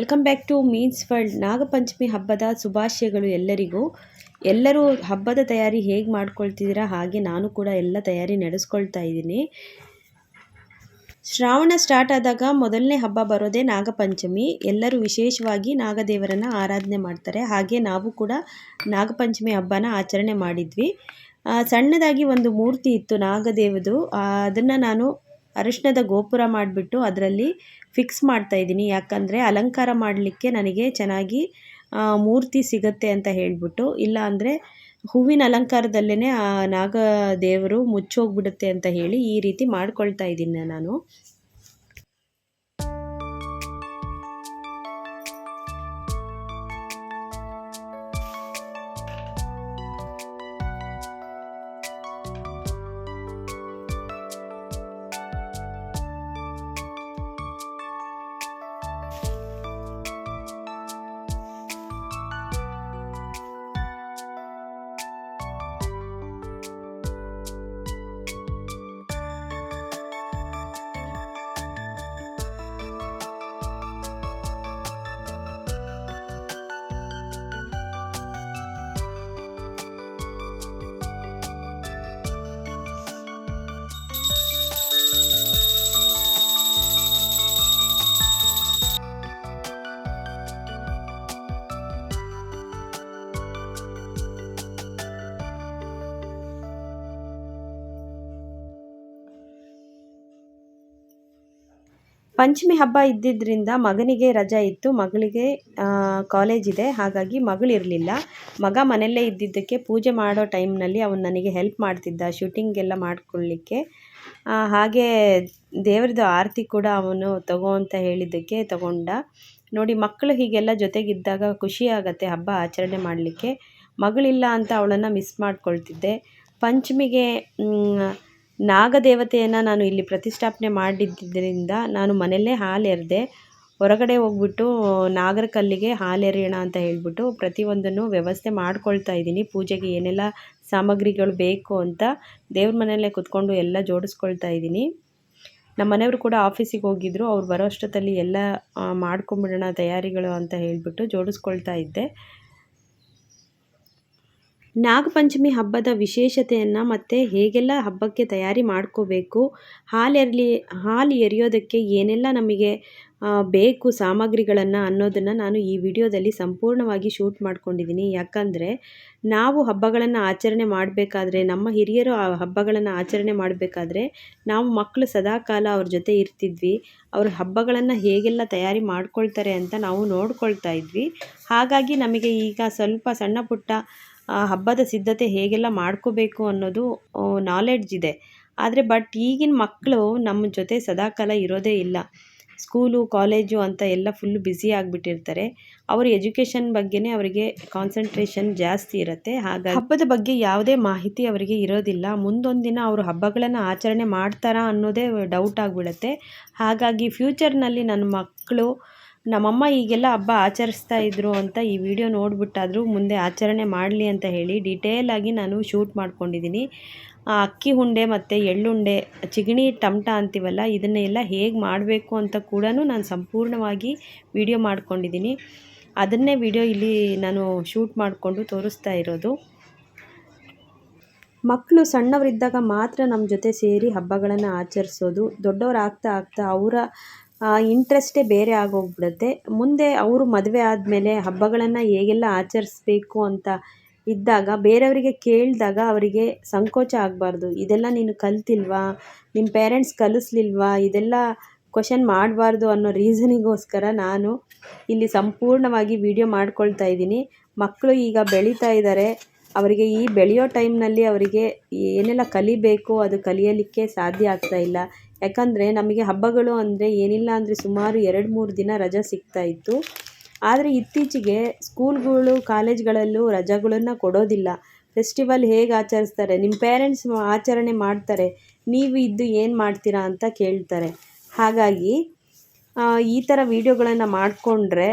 Welcome back to means world. Nagapanchami ಹಬ್ಬದ ಶುಭಾಶಯಗಳು ಎಲ್ಲರಿಗೂ. ಎಲ್ಲರೂ ಹಬ್ಬದ ತಯಾರಿ ಹೇಗೆ ಮಾಡ್ಕೊಳ್ತಿದ್ದೀರಾ ಹಾಗೆ ನಾನು ಕೂಡ ಎಲ್ಲ ತಯಾರಿ ನಡೆಸ್ಕೊಳ್ತಾ ಇದ್ದೀನಿ. ಶ್ರಾವಣ ಸ್ಟಾರ್ಟ್ ಆದಾಗ ಮೊದಲನೇ ಹಬ್ಬ ಬರೋದೇ ನಾಗಪಂಚಮಿ. ಎಲ್ಲರೂ ವಿಶೇಷವಾಗಿ ನಾಗದೇವರನ್ನು ಆರಾಧನೆ ಮಾಡ್ತಾರೆ. ಹಾಗೆ ನಾವು ಕೂಡ ನಾಗಪಂಚಮಿ ಹಬ್ಬನ ಆಚರಣೆ ಮಾಡಿದ್ವಿ. ಸಣ್ಣದಾಗಿ ಒಂದು ಮೂರ್ತಿ ಇತ್ತು ನಾಗದೇವದು. ಅದನ್ನು ನಾನು ಅರಿಶಿಣದ ಗೋಪುರ ಮಾಡಿಬಿಟ್ಟು ಅದರಲ್ಲಿ ಫಿಕ್ಸ್ ಮಾಡ್ತಾ ಇದ್ದೀನಿ. ಯಾಕಂದರೆ ಅಲಂಕಾರ ಮಾಡಲಿಕ್ಕೆ ನನಗೆ ಚೆನ್ನಾಗಿ ಮೂರ್ತಿ ಸಿಗತ್ತೆ ಅಂತ ಹೇಳಿಬಿಟ್ಟು. ಇಲ್ಲ ಅಂದರೆ ಹೂವಿನ ಅಲಂಕಾರದಲ್ಲೇ ಆ ನಾಗ ದೇವರು ಮುಚ್ಚೋಗ್ಬಿಡುತ್ತೆ ಅಂತ ಹೇಳಿ ಈ ರೀತಿ ಮಾಡ್ಕೊಳ್ತಾ ಇದ್ದೀನಿ ನಾನು. ಪಂಚಮಿ ಹಬ್ಬ ಇದ್ದಿದ್ದರಿಂದ ಮಗನಿಗೆ ರಜಾ ಇತ್ತು. ಮಗಳಿಗೆ ಕಾಲೇಜ್ ಇದೆ. ಹಾಗಾಗಿ ಮಗಳಿರಲಿಲ್ಲ ಮಗ ಮನೆಯಲ್ಲೇ ಇದ್ದಿದ್ದಕ್ಕೆ ಪೂಜೆ ಮಾಡೋ ಟೈಮ್ನಲ್ಲಿ ಅವನು ನನಗೆ ಹೆಲ್ಪ್ ಮಾಡ್ತಿದ್ದ ಶೂಟಿಂಗ್ ಎಲ್ಲ ಮಾಡ್ಕೊಳ್ಳಿಕ್ಕೆ. ಹಾಗೆ ದೇವ್ರದ್ದು ಆರತಿ ಕೂಡ ಅವನು ತಗೋ ಅಂತ ಹೇಳಿದ್ದಕ್ಕೆ ತಗೊಂಡ. ನೋಡಿ, ಮಕ್ಕಳು ಹೀಗೆಲ್ಲ ಜೊತೆಗಿದ್ದಾಗ ಖುಷಿ ಆಗುತ್ತೆ ಹಬ್ಬ ಆಚರಣೆ ಮಾಡಲಿಕ್ಕೆ. ಮಗಳಿಲ್ಲ ಅಂತ ಅವಳನ್ನು ಮಿಸ್ ಮಾಡ್ಕೊಳ್ತಿದ್ದೆ. ಪಂಚಮಿಗೆ ನಾಗದೇವತೆಯನ್ನು ನಾನು ಇಲ್ಲಿ ಪ್ರತಿಷ್ಠಾಪನೆ ಮಾಡಿದ್ದರಿಂದ ನಾನು ಮನೆಯಲ್ಲೇ ಹಾಲೆರೆದೆ ಹೊರಗಡೆ ಹೋಗ್ಬಿಟ್ಟು ನಾಗರ ಕಲ್ಲಿಗೆ ಹಾಲು ಎರೆಯೋಣ ಅಂತ ಹೇಳಿಬಿಟ್ಟು ಪ್ರತಿಯೊಂದನ್ನು ವ್ಯವಸ್ಥೆ ಮಾಡ್ಕೊಳ್ತಾ ಇದ್ದೀನಿ. ಪೂಜೆಗೆ ಏನೆಲ್ಲ ಸಾಮಗ್ರಿಗಳು ಬೇಕು ಅಂತ ದೇವ್ರ ಮನೆಯಲ್ಲೇ ಕುತ್ಕೊಂಡು ಎಲ್ಲ ಜೋಡಿಸ್ಕೊಳ್ತಾ ಇದ್ದೀನಿ. ನಮ್ಮ ಮನೆಯವರು ಕೂಡ ಆಫೀಸಿಗೆ ಹೋಗಿದ್ರು. ಅವ್ರು ಬರೋ ಅಷ್ಟೊತ್ತಲ್ಲಿ ಎಲ್ಲ ಮಾಡ್ಕೊಂಬಿಡೋಣ ತಯಾರಿಗಳು ಅಂತ ಹೇಳಿಬಿಟ್ಟು ಜೋಡಿಸ್ಕೊಳ್ತಾ ಇದ್ದೆ. ನಾಗಪಂಚಮಿ ಹಬ್ಬದ ವಿಶೇಷತೆಯನ್ನು ಮತ್ತು ಹೇಗೆಲ್ಲ ಹಬ್ಬಕ್ಕೆ ತಯಾರಿ ಮಾಡ್ಕೋಬೇಕು ಹಾಲು ಎರ್ಲಿ ಹಾಲು ಎರೆಯೋದಕ್ಕೆ ಏನೆಲ್ಲ ನಮಗೆ ಬೇಕು ಸಾಮಗ್ರಿಗಳನ್ನು ಅನ್ನೋದನ್ನು ನಾನು ಈ ವಿಡಿಯೋದಲ್ಲಿ ಸಂಪೂರ್ಣವಾಗಿ ಶೂಟ್ ಮಾಡ್ಕೊಂಡಿದ್ದೀನಿ ಯಾಕಂದರೆ ನಾವು ಹಬ್ಬಗಳನ್ನು ಆಚರಣೆ ಮಾಡಬೇಕಾದ್ರೆ, ನಮ್ಮ ಹಿರಿಯರು ಆ ಹಬ್ಬಗಳನ್ನು ಆಚರಣೆ ಮಾಡಬೇಕಾದ್ರೆ ನಾವು ಮಕ್ಕಳು ಸದಾಕಾಲ ಅವ್ರ ಜೊತೆ ಇರ್ತಿದ್ವಿ. ಅವ್ರ ಹಬ್ಬಗಳನ್ನು ಹೇಗೆಲ್ಲ ತಯಾರಿ ಮಾಡ್ಕೊಳ್ತಾರೆ ಅಂತ ನಾವು ನೋಡ್ಕೊಳ್ತಾ ಇದ್ವಿ. ಹಾಗಾಗಿ ನಮಗೆ ಈಗ ಸ್ವಲ್ಪ ಸಣ್ಣ ಪುಟ್ಟ ಹಬ್ಬದ ಸಿದ್ಧತೆ ಹೇಗೆಲ್ಲ ಮಾಡ್ಕೋಬೇಕು ಅನ್ನೋದು ನಾಲೆಡ್ಜ್ ಇದೆ. ಆದರೆ ಬಟ್ ಈಗಿನ ಮಕ್ಕಳು ನಮ್ಮ ಜೊತೆ ಸದಾಕಾಲ ಇರೋದೇ ಇಲ್ಲ. ಸ್ಕೂಲು, ಕಾಲೇಜು ಅಂತ ಎಲ್ಲ ಫುಲ್ ಬ್ಯುಸಿ ಆಗಿಬಿಟ್ಟಿರ್ತಾರೆ. ಅವರ ಎಜುಕೇಷನ್ ಬಗ್ಗೆನೇ ಅವರಿಗೆ ಕಾನ್ಸಂಟ್ರೇಷನ್ ಜಾಸ್ತಿ ಇರುತ್ತೆ. ಹಾಗಾಗಿ ಹಬ್ಬದ ಬಗ್ಗೆ ಯಾವುದೇ ಮಾಹಿತಿ ಅವರಿಗೆ ಇರೋದಿಲ್ಲ. ಮುಂದೊಂದು ದಿನ ಅವರು ಹಬ್ಬಗಳನ್ನು ಆಚರಣೆ ಮಾಡ್ತಾರಾ ಅನ್ನೋದೇ ಡೌಟ್ ಆಗಿಬಿಡುತ್ತೆ. ಹಾಗಾಗಿ ಫ್ಯೂಚರ್ನಲ್ಲಿ ನನ್ನ ಮಕ್ಕಳು ನಮ್ಮಮ್ಮ ಈಗೆಲ್ಲ ಹಬ್ಬ ಆಚರಿಸ್ತಾ ಇದ್ರು ಅಂತ ಈ ವಿಡಿಯೋ ನೋಡಿಬಿಟ್ಟಾದರೂ ಮುಂದೆ ಆಚರಣೆ ಮಾಡಲಿ ಅಂತ ಹೇಳಿ ಡಿಟೇಲ್ ಆಗಿ ನಾನು ಶೂಟ್ ಮಾಡ್ಕೊಂಡಿದ್ದೀನಿ. ಅಕ್ಕಿ ಉಂಡೆ ಮತ್ತು ಎಳ್ಳುಂಡೆ, ಚಿಗಣಿ, ಟಮಟ ಅಂತೀವಲ್ಲ, ಇದನ್ನೆಲ್ಲ ಹೇಗೆ ಮಾಡಬೇಕು ಅಂತ ಕೂಡ ನಾನು ಸಂಪೂರ್ಣವಾಗಿ ವಿಡಿಯೋ ಮಾಡ್ಕೊಂಡಿದ್ದೀನಿ. ಅದನ್ನೇ ವಿಡಿಯೋ ಇಲ್ಲಿ ನಾನು ಶೂಟ್ ಮಾಡಿಕೊಂಡು ತೋರಿಸ್ತಾ ಇರೋದು. ಮಕ್ಕಳು ಸಣ್ಣವರಿದ್ದಾಗ ಮಾತ್ರ ನಮ್ಮ ಜೊತೆ ಸೇರಿ ಹಬ್ಬಗಳನ್ನು ಆಚರಿಸೋದು ದೊಡ್ಡವರಾಗ್ತಾ ಆಗ್ತಾ ಅವರ ಇಂಟ್ರೆಸ್ಟೇ ಬೇರೆ ಆಗೋಗ್ಬಿಡುತ್ತೆ. ಮುಂದೆ ಅವರು ಮದುವೆ ಆದಮೇಲೆ ಹಬ್ಬಗಳನ್ನು ಹೇಗೆಲ್ಲ ಆಚರಿಸ್ಬೇಕು ಅಂತ ಇದ್ದಾಗ, ಬೇರೆಯವರಿಗೆ ಕೇಳಿದಾಗ ಅವರಿಗೆ ಸಂಕೋಚ ಆಗಬಾರ್ದು. ಇದೆಲ್ಲ ನೀನು ಕಲ್ತಿಲ್ವಾ? ನಿಮ್ಮ ಪೇರೆಂಟ್ಸ್ ಕಲಿಸ್ಲಿಲ್ವಾ? ಇದೆಲ್ಲ ಕ್ವಶನ್ ಮಾಡಬಾರ್ದು ಅನ್ನೋ ರೀಸನಿಗೋಸ್ಕರ ನಾನು ಇಲ್ಲಿ ಸಂಪೂರ್ಣವಾಗಿ ವಿಡಿಯೋ ಮಾಡ್ಕೊಳ್ತಾ ಇದ್ದೀನಿ. ಮಕ್ಕಳು ಈಗ ಬೆಳೀತಾ ಇದ್ದಾರೆ ಅವರಿಗೆ ಈ ಬೆಳೆಯೋ ಟೈಮ್ನಲ್ಲಿ ಅವರಿಗೆ ಏನೆಲ್ಲ ಕಲಿಬೇಕು ಅದು ಕಲಿಯಲಿಕ್ಕೆ ಸಾಧ್ಯ ಆಗ್ತಾ ಇಲ್ಲ. ಯಾಕಂದರೆ ನಮಗೆ ಹಬ್ಬಗಳು ಅಂದರೆ ಏನಿಲ್ಲ ಅಂದರೆ ಸುಮಾರು ಎರಡು ಮೂರು ದಿನ ರಜೆ ಸಿಗ್ತಾ ಇತ್ತು. ಆದರೆ ಇತ್ತೀಚೆಗೆ ಸ್ಕೂಲ್ಗಳು, ಕಾಲೇಜ್ಗಳಲ್ಲೂ ರಜೆಗಳನ್ನು ಕೊಡೋದಿಲ್ಲ. ಫೆಸ್ಟಿವಲ್ ಹೇಗೆ ಆಚರಿಸ್ತಾರೆ? ನಿಮ್ಮ ಪೇರೆಂಟ್ಸ್ ಆಚರಣೆ ಮಾಡ್ತಾರೆ. ನೀವು ಇದ್ದು ಏನು ಮಾಡ್ತೀರಾ ಅಂತ ಕೇಳ್ತಾರೆ. ಹಾಗಾಗಿ ಈ ಥರ ವೀಡಿಯೋಗಳನ್ನು ಮಾಡಿಕೊಂಡ್ರೆ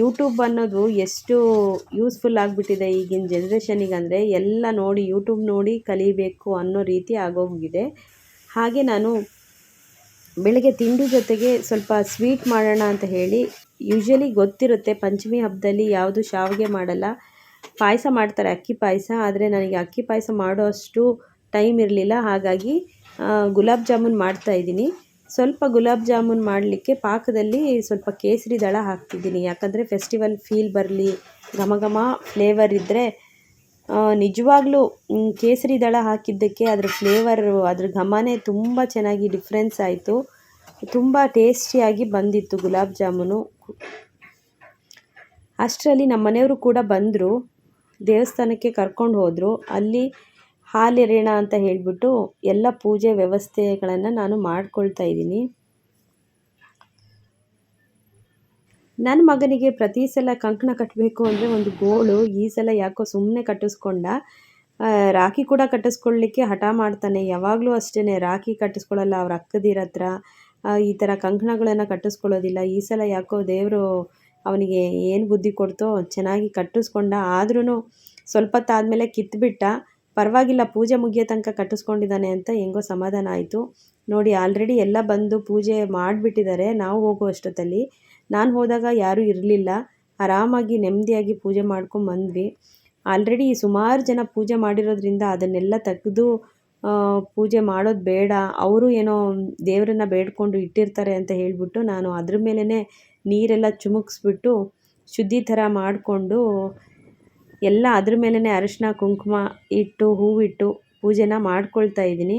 ಯೂಟ್ಯೂಬ್ ಅನ್ನೋದು ಎಷ್ಟು ಯೂಸ್ಫುಲ್ ಆಗಿಬಿಟ್ಟಿದೆ ಈಗಿನ ಜನ್ರೇಷನಿಗೆ ಅಂದರೆ ಎಲ್ಲ ನೋಡಿ ಯೂಟ್ಯೂಬ್ ನೋಡಿ ಕಲಿಬೇಕು ಅನ್ನೋ ರೀತಿ ಆಗೋಗಿದೆ. ಹಾಗೆ ನಾನು ಬೆಳಗ್ಗೆ ತಿಂಡಿ ಜೊತೆಗೆ ಸ್ವಲ್ಪ ಸ್ವೀಟ್ ಮಾಡೋಣ ಅಂತ ಹೇಳಿ ಯೂಶ್ವಲಿ ಗೊತ್ತಿರುತ್ತೆ ಪಂಚಮಿ ಹಬ್ಬದಲ್ಲಿ ಯಾವುದು ಶಾವಿಗೆ ಮಾಡಲ್ಲ. ಪಾಯಸ ಮಾಡ್ತಾರೆ ಅಕ್ಕಿ ಪಾಯಸ, ಆದರೆ ನನಗೆ ಅಕ್ಕಿ ಪಾಯಸ ಮಾಡೋ ಅಷ್ಟು ಟೈಮ್ ಇರಲಿಲ್ಲ. ಹಾಗಾಗಿ ಗುಲಾಬ್ ಜಾಮೂನ್ ಮಾಡ್ತಾಯಿದ್ದೀನಿ ಸ್ವಲ್ಪ ಗುಲಾಬ್ ಜಾಮೂನ್ ಮಾಡಲಿಕ್ಕೆ ಪಾಕದಲ್ಲಿ ಸ್ವಲ್ಪ ಕೇಸರಿ ದಳ ಹಾಕ್ತಿದ್ದೀನಿ. ಯಾಕಂದರೆ ಫೆಸ್ಟಿವಲ್ ಫೀಲ್ ಬರಲಿ, ಘಮ ಘಮ ಫ್ಲೇವರ್ ಇದ್ದರೆ ನಿಜವಾಗ್ಲೂ ಕೇಸರಿ ದಳ ಹಾಕಿದ್ದಕ್ಕೆ ಅದ್ರ ಫ್ಲೇವರು ಅದ್ರ ಘಮನೇ ತುಂಬ ಚೆನ್ನಾಗಿ ಡಿಫ್ರೆನ್ಸ್ ಆಯಿತು. ತುಂಬ ಟೇಸ್ಟಿಯಾಗಿ ಬಂದಿತ್ತು ಗುಲಾಬ್ ಜಾಮೂನು. ಅಷ್ಟರಲ್ಲಿ ನಮ್ಮ ಮನೆಯವರು ಕೂಡ ಬಂದರು, ದೇವಸ್ಥಾನಕ್ಕೆ ಕರ್ಕೊಂಡು ಹೋದರು. ಅಲ್ಲಿ ಹಾಲೆರೆಯೋಣ ಅಂತ ಹೇಳಿಬಿಟ್ಟು ಎಲ್ಲ ಪೂಜೆ ವ್ಯವಸ್ಥೆಗಳನ್ನು ನಾನು ಮಾಡ್ಕೊಳ್ತಾ ಇದ್ದೀನಿ. ನನ್ನ ಮಗನಿಗೆ ಪ್ರತಿ ಸಲ ಕಂಕಣ ಕಟ್ಟಬೇಕು ಅಂದರೆ ಒಂದು ಗೋಳು. ಈ ಸಲ ಯಾಕೋ ಸುಮ್ಮನೆ ಕಟ್ಟಿಸ್ಕೊಂಡ. ರಾಖಿ ಕೂಡ ಕಟ್ಟಿಸ್ಕೊಳ್ಳಿಕ್ಕೆ ಹಠ ಮಾಡ್ತಾನೆ. ಯಾವಾಗಲೂ ಅಷ್ಟೇ ರಾಖಿ ಕಟ್ಟಿಸ್ಕೊಳ್ಳಲ್ಲ ಅವ್ರ ಅಕ್ಕದಿರ ಹತ್ರ. ಈ ಥರ ಕಂಕಣಗಳನ್ನು ಕಟ್ಟಿಸ್ಕೊಳ್ಳೋದಿಲ್ಲ. ಈ ಸಲ ಯಾಕೋ ದೇವರು ಅವನಿಗೆ ಏನು ಬುದ್ಧಿ ಕೊಡ್ತೋ, ಚೆನ್ನಾಗಿ ಕಟ್ಟಿಸ್ಕೊಂಡ. ಆದ್ರೂ ಸ್ವಲ್ಪ ಹೊತ್ತಾದಮೇಲೆ ಕಿತ್ಬಿಟ್ಟ. ಪರವಾಗಿಲ್ಲ, ಪೂಜೆ ಮುಗಿಯೋ ತನಕ ಕಟ್ಟಿಸ್ಕೊಂಡಿದ್ದಾನೆ ಅಂತ ಹೆಂಗೋ ಸಮಾಧಾನ ಆಯಿತು. ನೋಡಿ ಆಲ್ರೆಡಿ ಎಲ್ಲ ಬಂದು ಪೂಜೆ ಮಾಡಿಬಿಟ್ಟಿದ್ದಾರೆ, ನಾವು ಹೋಗೋ ಅಷ್ಟೊತ್ತಲ್ಲಿ. ನಾನು ಹೋದಾಗ ಯಾರೂ ಇರಲಿಲ್ಲ. ಆರಾಮಾಗಿ, ನೆಮ್ಮದಿಯಾಗಿ ಪೂಜೆ ಮಾಡ್ಕೊಂಡು ಬಂದ್ವಿ. ಆಲ್ರೆಡಿ ಸುಮಾರು ಜನ ಪೂಜೆ ಮಾಡಿರೋದ್ರಿಂದ ಅದನ್ನೆಲ್ಲ ತೆಗೆದು ಪೂಜೆ ಮಾಡೋದು ಬೇಡ, ಅವರು ಏನೋ ದೇವರನ್ನ ಬೇಡ್ಕೊಂಡು ಇಟ್ಟಿರ್ತಾರೆ ಅಂತ ಹೇಳಿಬಿಟ್ಟು ನಾನು ಅದ್ರ ಮೇಲೇ ನೀರೆಲ್ಲ ಚುಮುಕ್ಸ್ಬಿಟ್ಟು ಶುದ್ಧಿ ಥರ ಮಾಡಿಕೊಂಡು ಎಲ್ಲ ಅದ್ರ ಮೇಲೇ ಅರಿಶಿನ ಕುಂಕುಮ ಇಟ್ಟು ಹೂವಿಟ್ಟು ಪೂಜೆನ ಮಾಡ್ಕೊಳ್ತಾ ಇದ್ದೀನಿ.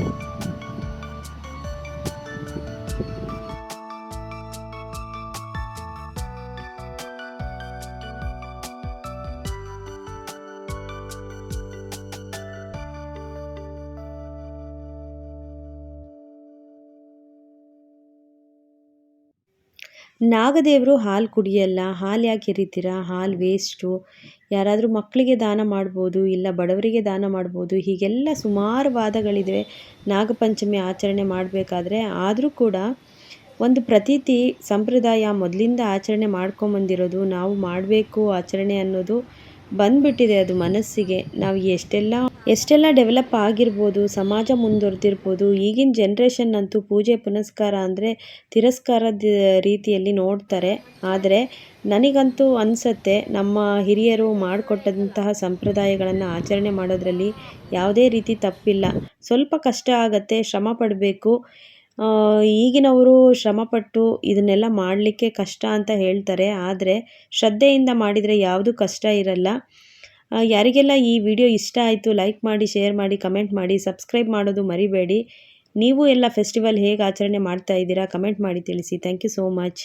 ನಾಗದೇವರು ಹಾಲು ಕುಡಿಯಲ್ಲ, ಹಾಲು ಯಾಕೆ ಎರಿತೀರಾ? ಹಾಲು ವೇಸ್ಟು ಯಾರಾದರೂ ಮಕ್ಕಳಿಗೆ ದಾನ ಮಾಡ್ಬೋದು, ಇಲ್ಲ ಬಡವರಿಗೆ ದಾನ ಮಾಡ್ಬೋದು, ಹೀಗೆಲ್ಲ ಸುಮಾರು ವಾದಗಳಿವೆ ನಾಗಪಂಚಮಿ ಆಚರಣೆ ಮಾಡಬೇಕಾದ್ರೆ ಆದರೂ ಕೂಡ ಒಂದು ಪ್ರತೀತಿ ಸಂಪ್ರದಾಯ ಮೊದಲಿಂದ ಆಚರಣೆ ಮಾಡ್ಕೊಂಬಂದಿರೋದು, ನಾವು ಮಾಡಬೇಕು ಆಚರಣೆ ಅನ್ನೋದು ಬಂದ್ಬಿಟ್ಟಿದೆ ಅದು ಮನಸ್ಸಿಗೆ. ನಾವು ಎಷ್ಟೆಲ್ಲ ಎಷ್ಟೆಲ್ಲ ಡೆವಲಪ್ ಆಗಿರ್ಬೋದು, ಸಮಾಜ ಮುಂದುವರೆದಿರ್ಬೋದು, ಈಗಿನ ಜನ್ರೇಷನ್ ಅಂತೂ ಪೂಜೆ ಪುನಸ್ಕಾರ ಅಂದರೆ ತಿರಸ್ಕಾರದ ರೀತಿಯಲ್ಲಿ ನೋಡ್ತಾರೆ. ಆದರೆ ನನಗಂತೂ ಅನಿಸತ್ತೆ ನಮ್ಮ ಹಿರಿಯರು ಮಾಡಿಕೊಟ್ಟಂತಹ ಸಂಪ್ರದಾಯಗಳನ್ನು ಆಚರಣೆ ಮಾಡೋದ್ರಲ್ಲಿ ಯಾವುದೇ ರೀತಿ ತಪ್ಪಿಲ್ಲ. ಸ್ವಲ್ಪ ಕಷ್ಟ ಆಗತ್ತೆ, ಶ್ರಮ ಪಡಬೇಕು. ಈಗಿನವರು ಶ್ರಮಪಟ್ಟು ಇದನ್ನೆಲ್ಲ ಮಾಡಲಿಕ್ಕೆ ಕಷ್ಟ ಅಂತ ಹೇಳ್ತಾರೆ. ಆದರೆ ಶ್ರದ್ಧೆಯಿಂದ ಮಾಡಿದರೆ ಯಾವುದು ಕಷ್ಟ ಇರಲ್ಲ. ಯಾರಿಗೆಲ್ಲ ಈ ವಿಡಿಯೋ ಇಷ್ಟ ಆಯಿತು ಲೈಕ್ ಮಾಡಿ, ಶೇರ್ ಮಾಡಿ, ಕಮೆಂಟ್ ಮಾಡಿ, ಸಬ್ಸ್ಕ್ರೈಬ್ ಮಾಡೋದು ಮರಿಬೇಡಿ. ನೀವು ಎಲ್ಲ ಫೆಸ್ಟಿವಲ್ ಹೇಗೆ ಆಚರಣೆ ಮಾಡ್ತಾ ಇದ್ದೀರಾ ಕಮೆಂಟ್ ಮಾಡಿ ತಿಳಿಸಿ. Thank you so much.